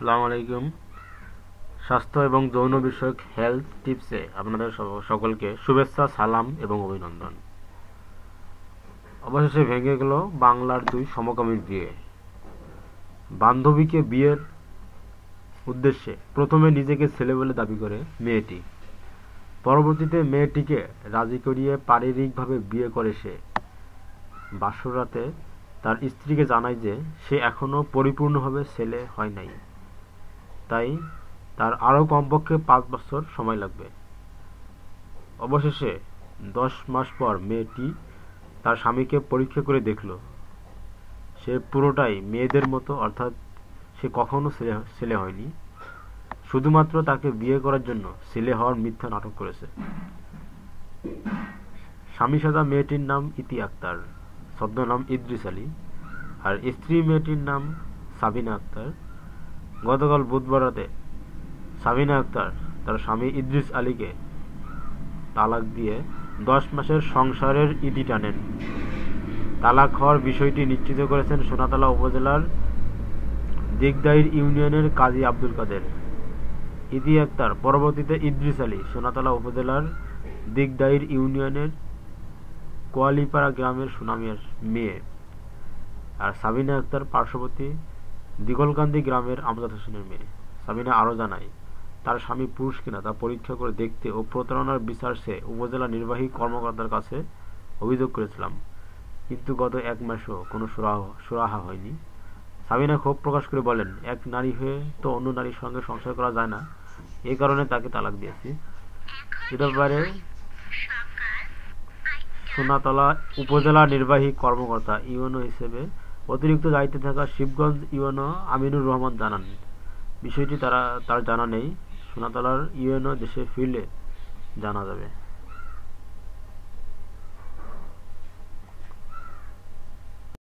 আসসালামু আলাইকুম। স্বাস্থ্য এবং যৌন বিষয়ক হেলথ টিপসে আপনাদের সকলকে শুভেচ্ছা, সালাম এবং অভিনন্দন। অবশেষে ভেঙে গেল বাংলার দুই সমকামীর বিয়ে। বান্ধবীকে বিয়ের উদ্দেশ্যে প্রথমে নিজেকে ছেলে বলে দাবি করে মেয়েটি। পরবর্তীতে মেয়েটিকে রাজি করিয়ে পারিবারিকভাবে বিয়ে করে সে। বাসরাতে তার স্ত্রীকে জানায় যে সে এখনও পরিপূর্ণভাবে ছেলে হয় নাই। তাই তার আরও কমপক্ষে পাঁচ বছর সময় লাগবে। অবশেষে দশ মাস পর মেয়েটি তার স্বামীকে পরীক্ষা করে দেখল। সে পুরোটাই মেয়েদের মতো, অর্থাৎ সে কখনো ছেলে ছেলে হয়নি। শুধুমাত্র তাকে বিয়ে করার জন্য ছেলে হওয়ার মিথ্যা নাটক করেছে। স্বামী সাজা মেয়েটির নাম ইতি আক্তার ছদ্মনাম ইদ্রিস আলী, আর স্ত্রী মেয়েটির নাম সাবিনা আক্তার। গতকাল বুধবার রাতে সাবিনা আক্তার তার স্বামী ইদ্রিস আলীকে তালাক দিয়ে দশ মাসের সংসারের ইতি টানেন। তালাক হওয়ার বিষয়টি নিশ্চিত করেছেন সোনাতলা উপজেলার দিগদাইর ইউনিয়নের কাজী আব্দুল কাদের। ইতি আক্তার পরবর্তীতে ইদ্রিস আলী সোনাতলা উপজেলার দিগদাইর ইউনিয়নের কোয়ালিপাড়া গ্রামের সুনামিয়ার মেয়ে। আর সাবিনা আক্তার পার্শ্ববর্তী দিগলকান্দি গ্রামের আমজাদ হোসেনের মেয়ে। সাবিনা আরও জানায়, তার স্বামী পুরুষ কিনা তা পরীক্ষা করে দেখতে ও প্রতারণার বিচার সে উপজেলা নির্বাহী কর্মকর্তার কাছে অভিযোগ করেছিলাম। কিন্তু গত এক মাসও কোনো সুরাহা সুরাহা হয়নি। সাবিনা ক্ষোভ প্রকাশ করে বলেন, এক নারী হয়ে তো অন্য নারীর সঙ্গে সংসার করা যায় না। এই কারণে তাকে তালাক দিয়েছি। এ ব্যাপারে সোনাতলা উপজেলা নির্বাহী কর্মকর্তা ইউএনও হিসেবে অতিরিক্ত দায়িত্বে থাকা শিবগঞ্জ ইউএনও আমিনুর রহমান জানান। বিষয়টি তারা তার জানা নেই। সোনাতলার ইউএনও দেশে ফিরলে জানা যাবে।